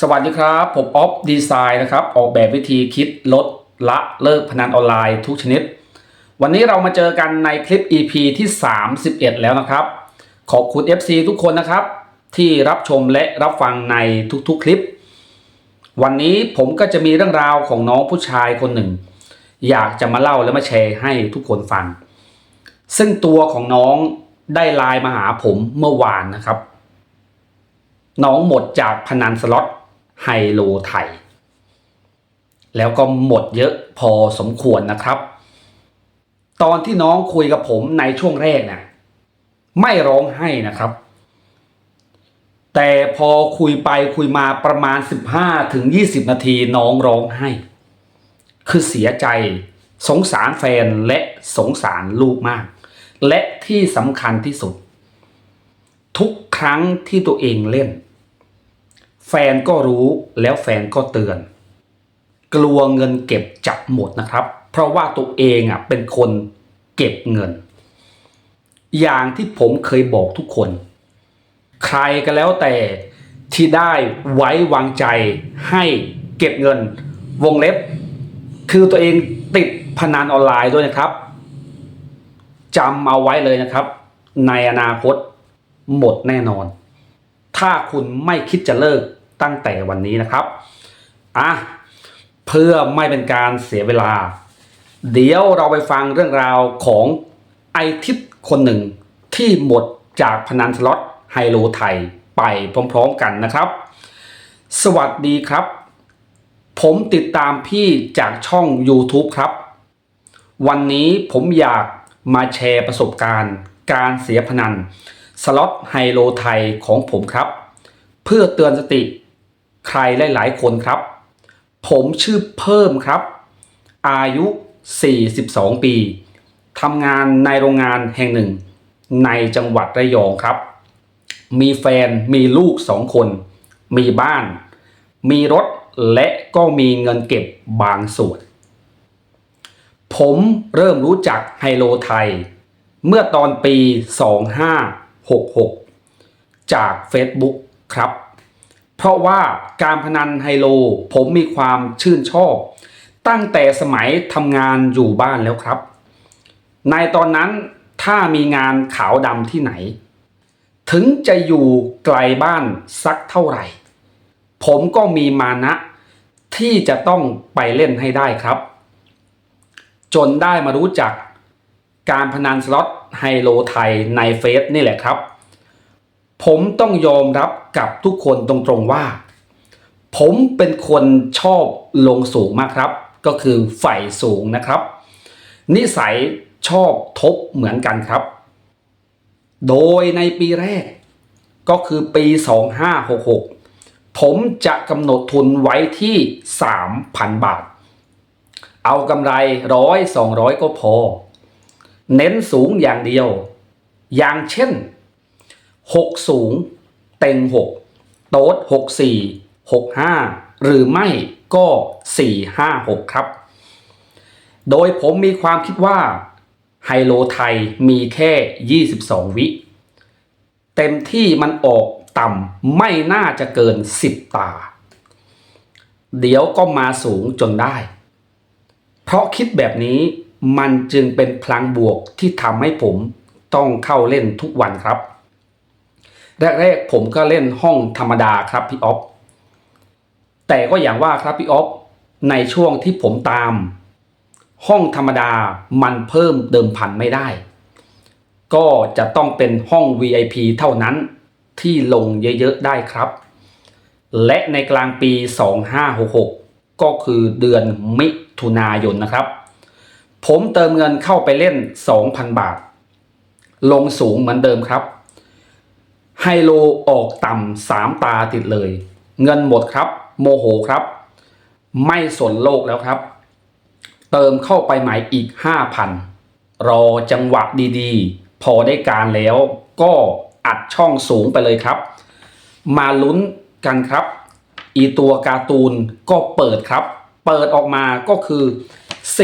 สวัสดีครับ ผมออฟดีไซน์นะครับ ออกแบบวิธีคิดลดละเลิกพนันออนไลน์ทุกชนิด วันนี้เรามาเจอกันในคลิป EP ที่ 31 แล้วนะครับ ขอบคุณ FC ทุกคนนะครับ ที่รับชมและรับฟังในทุกๆคลิป วันนี้ผมก็จะมีเรื่องราวของน้องผู้ชายคนหนึ่ง อยากจะมาเล่าและมาแชร์ให้ทุกคนฟัง ซึ่งตัวของน้องได้ไลน์มาหาผมเมื่อวานนะครับ น้องหมดจากพนันสล็อต ไฮโลไทย แล้วก็หมดเยอะพอสมควรนะครับ ตอนที่น้องคุยกับผมในช่วงแรกเนี่ยไม่ร้องไห้นะครับ แต่พอคุยไปคุยมาประมาณ 15ถึง20 นาทีน้องร้องไห้ คือเสียใจสงสารแฟนและสงสารลูกมาก และที่สำคัญที่สุด ทุกครั้งที่ตัวเองเล่น ฟนก็รู้แล้วแฟนก็เตือน กลัวเงินเก็บจับหมดนะครับ เพราะว่าตัวเองอะเป็นคนเก็บเงิน อย่างที่ผมเคยบอกทุกคน ใครก็แล้วแต่ที่ได้ไว้วางใจให้เก็บเงิน วงเล็บ คือตัวเองติดพนันออนไลน์ด้วยนะครับจำเอาไว้เลยนะครับ ในอนาคตหมดแน่นอน ถ้าคุณไม่คิดจะเลิก ตั้งแต่วันนี้นะครับอะเพื่อไม่เป็นการเสียเวลา เดี๋ยวเราไปฟังเรื่องราวของไอทิปคนหนึ่งที่หมดจากพนันสล็อตไฮโลไทยไปพร้อมๆกันนะครับ สวัสดีครับ ผมติดตามพี่จากช่อง YouTube ครับ วันนี้ผมอยากมาแชร์ประสบการณ์ การเสียพนันสล็อตไฮโลไทยของผมครับ เพื่อเตือนสติ ใครหลาย ๆ คนครับ ผมชื่อเพิ่มครับ อายุ 42 ปีทำงานในโรงงานแห่งหนึ่ง ในจังหวัดระยองครับ มีแฟนมีลูกสองคน มีบ้าน มีรถและก็มีเงินเก็บบางส่วน ผมเริ่มรู้จักไฮโลไทย เมื่อตอนปี 2566 จาก Facebook ครับ เพราะว่าการพนันไฮโลผมมีความชื่นชอบ ตั้งแต่สมัยทำงานอยู่บ้านแล้วครับ ในตอนนั้นถ้ามีงานขาวดำที่ไหน ถึงจะอยู่ไกลบ้านสักเท่าไหร่ ผมก็มีมานะ ที่จะต้องไปเล่นให้ได้ครับ จนได้มารู้จักการพนันสล็อตไฮโลไทยในเฟซนี่แหละครับ ผมต้องยอมรับ กับทุกคนตรงๆว่า ผมเป็นคนชอบลงสูงมากครับ ก็คือใฝ่สูงนะครับ นิสัยชอบทบเหมือนกันครับ โดยในปีแรก ก็คือปี 2566 ผมจะกำหนดทุนไว้ที่ 3,000 บาท เอากำไรร้อยสองร้อยก็พอ เน้นสูงอย่างเดียว อย่างเช่น 6 สูง เต็ง 6 โต๊ด64 65 หรือไม่ก็ 4 5 6 ครับ โดยผมมีความคิดว่าไฮโลไทยมีแค่ 22 วิ เต็มที่มันออกต่ำไม่น่าจะเกิน 10 ตา เดี๋ยวก็มาสูงจนได้ เพราะคิดแบบนี้มันจึงเป็นพลังบวกที่ทำให้ผมต้องเข้าเล่นทุกวันครับ แรกๆผมก็เล่นห้องธรรมดาครับพี่ออฟแต่ก็อย่างว่าครับพี่ออฟในช่วงที่ผมตาม ห้องธรรมดามันเพิ่มเดิมพันไม่ได้ ก็จะต้องเป็นห้อง VIP เท่านั้นที่ลงเยอะๆได้ครับ และในกลางปี 2566 ก็คือเดือนมิถุนายนนะครับ ผมเติมเงินเข้าไปเล่น 2,000 บาท ลงสูงเหมือนเดิมครับ ไฮโลออกต่ำสามตาติดเลย เงินหมดครับ โมโหครับ ไม่สนโลกแล้วครับ เติมเข้าไปใหม่อีก5,000รอจังหวะดีๆ พอได้การแล้วก็อัดช่องสูงไปเลยครับ มาลุ้นกันครับ อีตัวการ์ตูนก็เปิดครับ เปิดออกมาก็คือ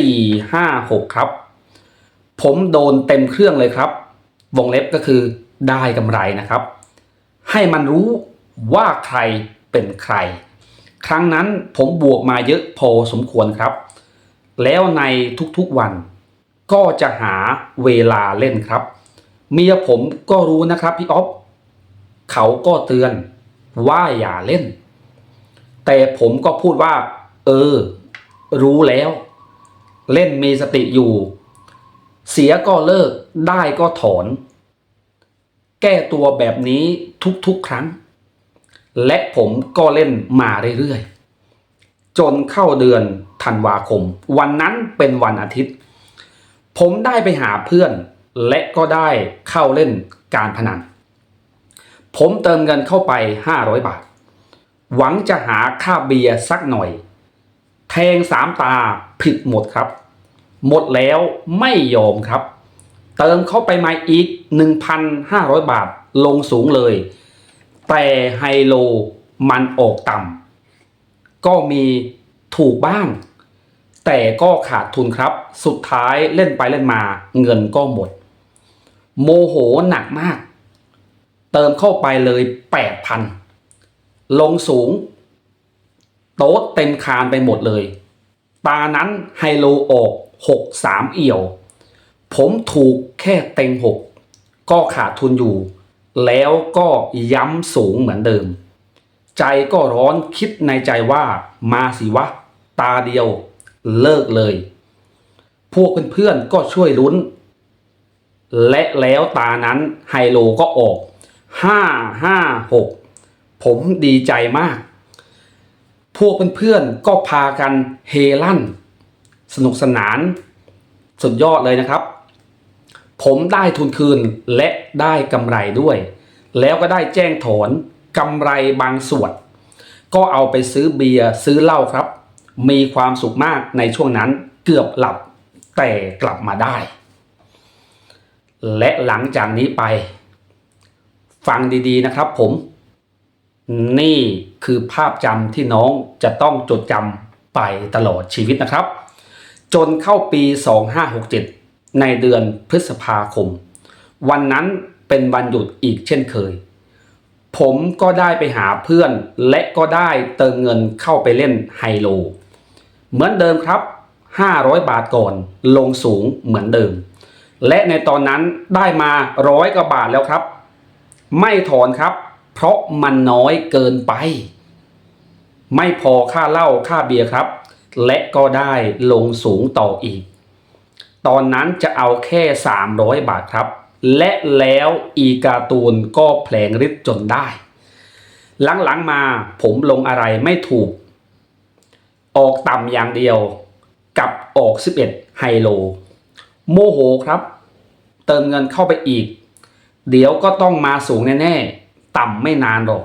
4 5 6 ครับ ผมโดนเต็มเครื่องเลยครับ วงเล็บก็คือได้กำไรนะครับ ให้มันรู้ว่าใครเป็นใคร ครั้งนั้นผมบวกมาเยอะพอสมควรครับ แล้วในทุกๆวันก็จะหาเวลาเล่นครับ เมียผมก็รู้นะครับพี่อ๊อฟเขาก็เตือนว่าอย่าเล่น แต่ผมก็พูดว่า เออ รู้แล้ว เล่นมีสติอยู่ เสียก็เลิกได้ก็ถอน ก้ตัวแบบนี้ทุกๆครั้ง และผมก็เล่นมาเรื่อยๆ จนเข้าเดือนธันวาคม วันนั้นเป็นวันอาทิตย์ ผมได้ไปหาเพื่อน และก็ได้เข้าเล่นการพนัน ผมเติมเงินเข้าไป 500 บาท หวังจะหาค่าเบียร์สักหน่อย แทงสามตาผิดหมดครับ หมดแล้วไม่ยอมครับ เติมเข้าไปมาอีก 1,500 บาทลงสูงเลย แต่ไฮโลมันออกต่ำก็มีถูกบ้าง แต่ก็ขาดทุนครับ สุดท้ายเล่นไปเล่นมาเงินก็หมด โมโหหนักมาก เติมเข้าไปเลย 8,000 ลงสูง โต๊ดเต็มคานไปหมดเลย ตานั้นไฮโลออกหกสามเอี่ยว ผมถูกแค่เต็งหกก็ขาดทุนอยู่ แล้วก็ย้ำสูงเหมือนเดิม ใจก็ร้อนคิดในใจว่ามาสิวะ ตาเดียวเลิกเลย พวกเพื่อนๆก็ช่วยลุ้น และแล้วตานั้นไฮโลก็ออกห้าห้าหกผมดีใจมาก พวกเพื่อนๆก็พากันเฮลั่น สนุกสนาน สุดยอดเลยนะครับ ผมได้ทุนคืนและได้กำไรด้วย แล้วก็ได้แจ้งถอนกำไรบางส่วน ก็เอาไปซื้อเบียร์ซื้อเหล้าครับ มีความสุขมากในช่วงนั้นเกือบหลับแต่กลับมาได้ และหลังจากนี้ไป ฟังดีๆนะครับผม นี่คือภาพจำที่น้องจะต้องจดจำไปตลอดชีวิตนะครับ จนเข้าปี 2567 ในเดือนพฤษภาคม วันนั้นเป็นวันหยุดอีกเช่นเคย ผมก็ได้ไปหาเพื่อนและก็ได้เติมเงินเข้าไปเล่นไฮโล เหมือนเดิมครับ 500 บาทก่อนลงสูงเหมือนเดิม และในตอนนั้นได้มาร้อยกว่าบาทแล้วครับ ไม่ถอนครับ เพราะมันน้อยเกินไป ไม่พอค่าเหล้าค่าเบียร์ครับ และก็ได้ลงสูงต่ออีก ตอนนั้นจะเอาแค่ 300 บาทครับ และแล้วอีกาตูนก็แผลงฤทธิ์จนได้ หลังๆมาผมลงอะไรไม่ถูก ออกต่ำอย่างเดียวกับออก 11 ไฮโล โมโหครับ เติมเงินเข้าไปอีก เดี๋ยวก็ต้องมาสูงแน่ๆ ต่ำไม่นานหรอก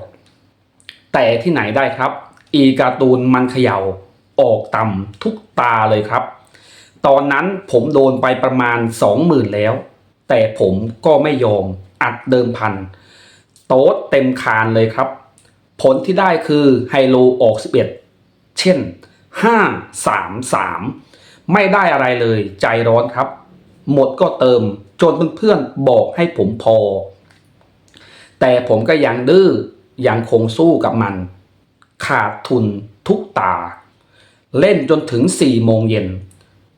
แต่ที่ไหนได้ครับ อีกาตูนมันเขย่าออกต่ำทุกตาเลยครับ ตอนนั้นผมโดนไปประมาณ20,000แล้ว แต่ผมก็ไม่ยอมอัดเดิมพัน โต๊ดเต็มคานเลยครับ ผลที่ได้คือไฮโลออก 11 เช่น 5 3 3 ไม่ได้อะไรเลยใจร้อนครับ หมดก็เติมจนเพื่อนๆบอกให้ผมพอ แต่ผมก็ยังดื้อยังคงสู้กับมัน ขาดทุนทุกตา เล่นจนถึง4โมงเย็น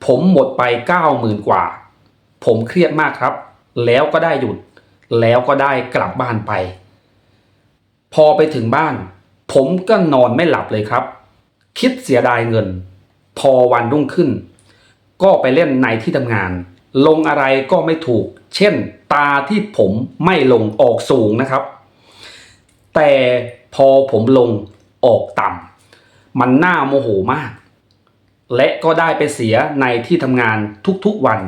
ผมหมดไป 90,000 กว่า ผมเครียดมากครับ แล้วก็ได้หยุด แล้วก็ได้กลับบ้านไป พอไปถึงบ้าน ผมก็นอนไม่หลับเลยครับ คิดเสียดายเงิน พอวันรุ่งขึ้น ก็ไปเล่นในที่ทำงาน ลงอะไรก็ไม่ถูก เช่น ตาที่ผมไม่ลงออกสูงนะครับ แต่พอผมลงออกต่ำมันน่าโมโหมาก และก็ได้ไปเสียในที่ทำงานทุกๆวัน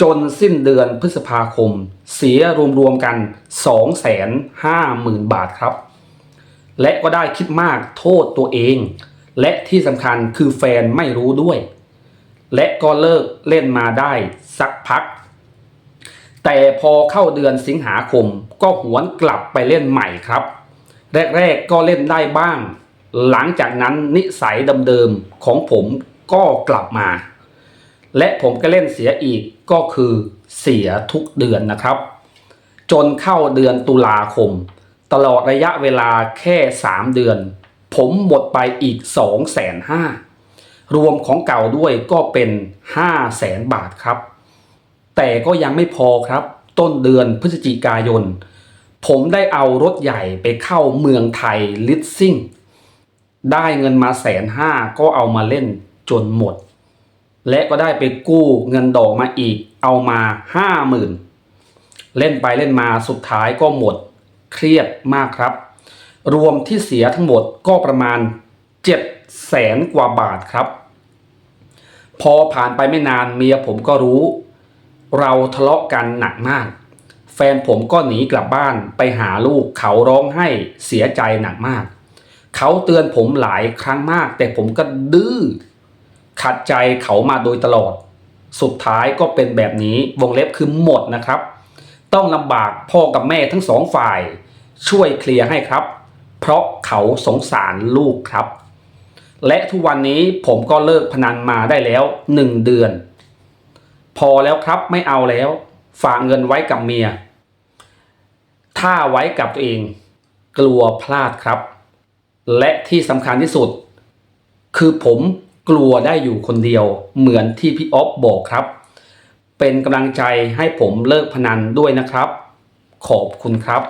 จนสิ้นเดือนพฤษภาคม เสียรวมๆกัน 250,000 บาทครับ และก็ได้คิดมากโทษตัวเอง และที่สำคัญคือแฟนไม่รู้ด้วย และก็เลิกเล่นมาได้สักพัก แต่พอเข้าเดือนสิงหาคมก็หวนกลับไปเล่นใหม่ครับ แรกๆก็เล่นได้บ้าง หลังจากนั้นนิสัยเดิมๆของผมก็กลับมา และผมก็เล่นเสียอีกก็คือเสียทุกเดือนนะครับ จนเข้าเดือนตุลาคม ตลอดระยะเวลาแค่ 3 เดือน ผมหมดไปอีก2องแสนห้ารวมของเก่าด้วยก็เป็น5 0 0แสนบาทครับ แต่ก็ยังไม่พอครับ ต้นเดือนพฤศจิกายน ผมได้เอารถใหญ่ไปเข้าเมืองไทยลิสซิ่ง ได้เงินมาแสนห้าก็เอามาเล่นจนหมด และก็ได้ไปกู้เงินดอกมาอีกเอามาห้าหมื่นเล่นไปเล่นมาสุดท้ายก็หมด เครียดมากครับ รวมที่เสียทั้งหมดก็ประมาณเจ็ดแสนกว่าบาทครับ พอผ่านไปไม่นานเมียผมก็รู้ เราทะเลาะกันหนักมาก แฟนผมก็หนีกลับบ้านไปหาลูกเขาร้องให้เสียใจหนักมาก เขาเตือนผมหลายครั้งมาก แต่ผมก็ดื้อขัดใจเขามาโดยตลอด สุดท้ายก็เป็นแบบนี้วงเล็บคือหมดนะครับ ต้องลำบากพ่อกับแม่ทั้งสองฝ่าย ช่วยเคลียร์ให้ครับ เพราะเขาสงสารลูกครับ และทุกวันนี้ผมก็เลิกพนันมาได้แล้วหนึ่งเดือน พอแล้วครับไม่เอาแล้ว ฝากเงินไว้กับเมีย ถ้าไว้กับตัวเอง กลัวพลาดครับ และที่สำคัญที่สุด คือผมกลัวได้อยู่คนเดียวเหมือนที่พี่อ๊อฟบอกครับ เป็นกำลังใจให้ผมเลิกพนันด้วยนะครับ ขอบคุณครับ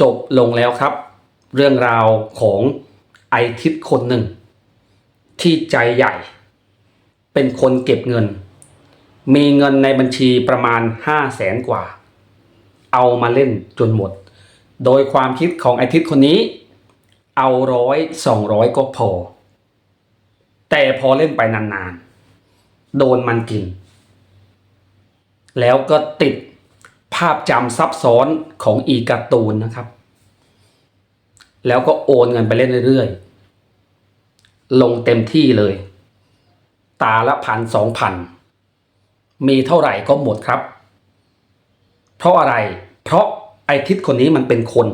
จบลงแล้วครับ เรื่องราวของไอทิศคนหนึ่ง ที่ใจใหญ่ เป็นคนเก็บเงิน มีเงินในบัญชีประมาณห้าแสนกว่า เอามาเล่นจนหมด โดยความคิดของไอทิศคนนี้ เอาร้อยสองร้อยก็พอ แต่พอเล่นไปนานๆ โดนมันกิน แล้วก็ติดภาพจำซับซ้อนของอีการ์ตูนนะครับ แล้วก็โอนเงินไปเล่นเรื่อยๆ ลงเต็มที่เลย ตาละพันสองพัน มีเท่าไหร่ก็หมดครับ เพราะอะไร เพราะไอทิศคนนี้มันเป็นคน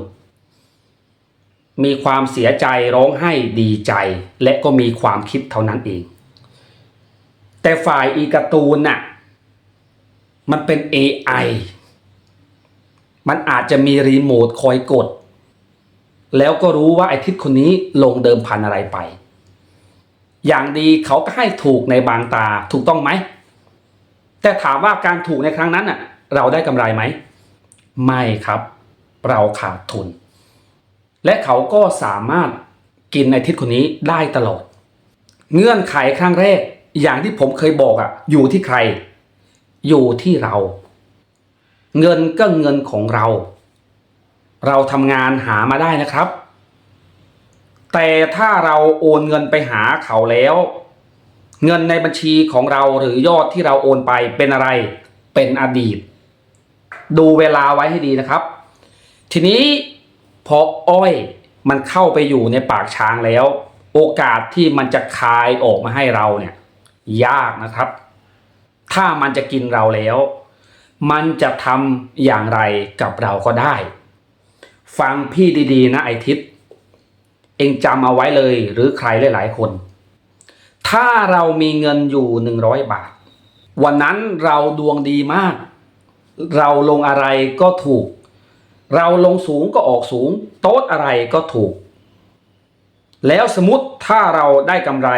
มีความเสียใจร้องไห้ดีใจ และก็มีความคิดเท่านั้นเอง แต่ฝ่ายอีกาตูนน่ะมันเป็น AI มันอาจจะมีรีโมทคอยกด แล้วก็รู้ว่าไอทิศคนนี้ลงเดิมพันอะไรไป อย่างดีเขาก็ให้ถูกในบางตาถูกต้องไหม แต่ถามว่าการถูกในครั้งนั้นน่ะเราได้กำไรไหม ไม่ครับ เราขาดทุน และเขาก็สามารถกินในทิศคนนี้ได้ตลอด เงื่อนไขครั้งแรกอย่างที่ผมเคยบอกอะอยู่ที่ใคร อยู่ที่เรา เงินก็เงินของเรา เราทำงานหามาได้นะครับ แต่ถ้าเราโอนเงินไปหาเขาแล้ว เงินในบัญชีของเราหรือยอดที่เราโอนไปเป็นอะไร เป็นอดีต ดูเวลาไว้ให้ดีนะครับ ทีนี้ พออ้อยมันเข้าไปอยู่ในปากช้างแล้ว โอกาสที่มันจะคายออกมาให้เราเนี่ยยากนะครับ ถ้ามันจะกินเราแล้ว มันจะทำอย่างไรกับเราก็ได้ ฟังพี่ดีๆ นะไอทิศเองจำเอาไว้เลยหรือใครหลายๆคน ถ้าเรามีเงินอยู่หนึ่งร้อยบาท วันนั้นเราดวงดีมาก เราลงอะไรก็ถูก เราลงสูงก็ออกสูง โต๊ดอะไรก็ถูก แล้วสมมติถ้าเราได้กำไร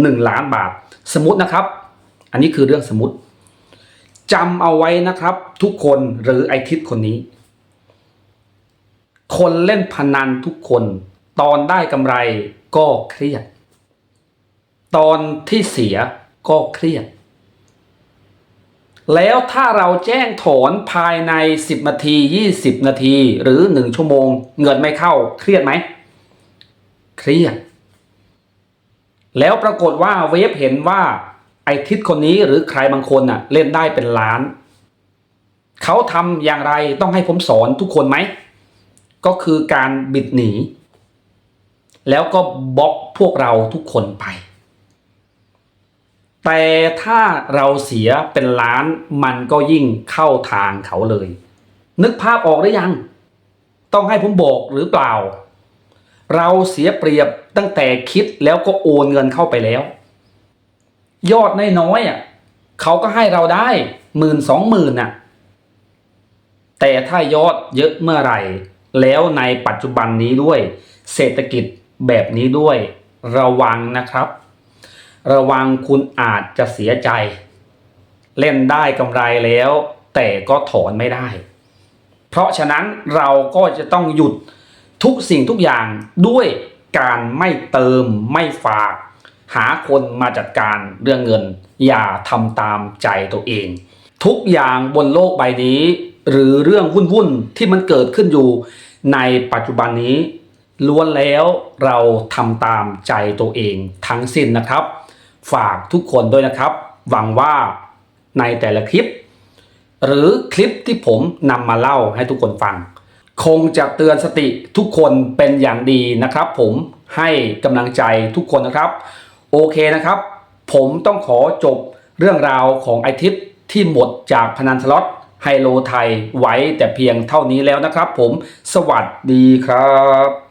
หนึ่งล้านบาท สมมตินะครับ อันนี้คือเรื่องสมมติจำเอาไว้นะครับทุกคนหรือไอทิศคนนี้ คนเล่นพนันทุกคน ตอนได้กำไรก็เครียด ตอนที่เสียก็เครียด แล้วถ้าเราแจ้งถอนภายใน 10 นาที 20 นาที หรือ 1 ชั่วโมง เงินไม่เข้า เครียดไหม เครียด แล้วปรากฏว่าเวฟเห็นว่า ไอทิศคนนี้หรือใครบางคนน่ะ เล่นได้เป็นล้าน เขาทำอย่างไรต้องให้ผมสอนทุกคนไหม ก็คือการบิดหนี แล้วก็บล็อกพวกเราทุกคนไป แต่ถ้าเราเสียเป็นล้านมันก็ยิ่งเข้าทางเขาเลย นึกภาพออกหรือยัง ต้องให้ผมบอกหรือเปล่า เราเสียเปรียบตั้งแต่คิดแล้วก็โอนเงินเข้าไปแล้ว ยอดน้อยๆอะเขาก็ให้เราได้หมื่นสองหมื่นน่ะ แต่ถ้ายอดเยอะเมื่อไหร่ แล้วในปัจจุบันนี้ด้วย เศรษฐกิจแบบนี้ด้วย ระวังนะครับ ระวังคุณอาจจะเสียใจ เล่นได้กำไรแล้ว แต่ก็ถอนไม่ได้ เพราะฉะนั้นเราก็จะต้องหยุดทุกสิ่งทุกอย่างด้วยการไม่เติมไม่ฝาก หาคนมาจัดการเรื่องเงิน อย่าทำตามใจตัวเอง ทุกอย่างบนโลกใบนี้ หรือเรื่องวุ่นๆที่มันเกิดขึ้นอยู่ ในปัจจุบันนี้ล้วนแล้วเราทำตามใจตัวเองทั้งสิ้นนะครับ ฝากทุกคนด้วยนะครับ หวังว่าในแต่ละคลิป หรือคลิปที่ผมนำมาเล่าให้ทุกคนฟัง คงจะเตือนสติทุกคนเป็นอย่างดีนะครับ ผมให้กำลังใจทุกคนนะครับ โอเคนะครับ ผมต้องขอจบเรื่องราวของไอทิศที่หมดจากพนันสล็อตไฮโลไทยไว้แต่เพียงเท่านี้แล้วนะครับ ผมสวัสดีครับ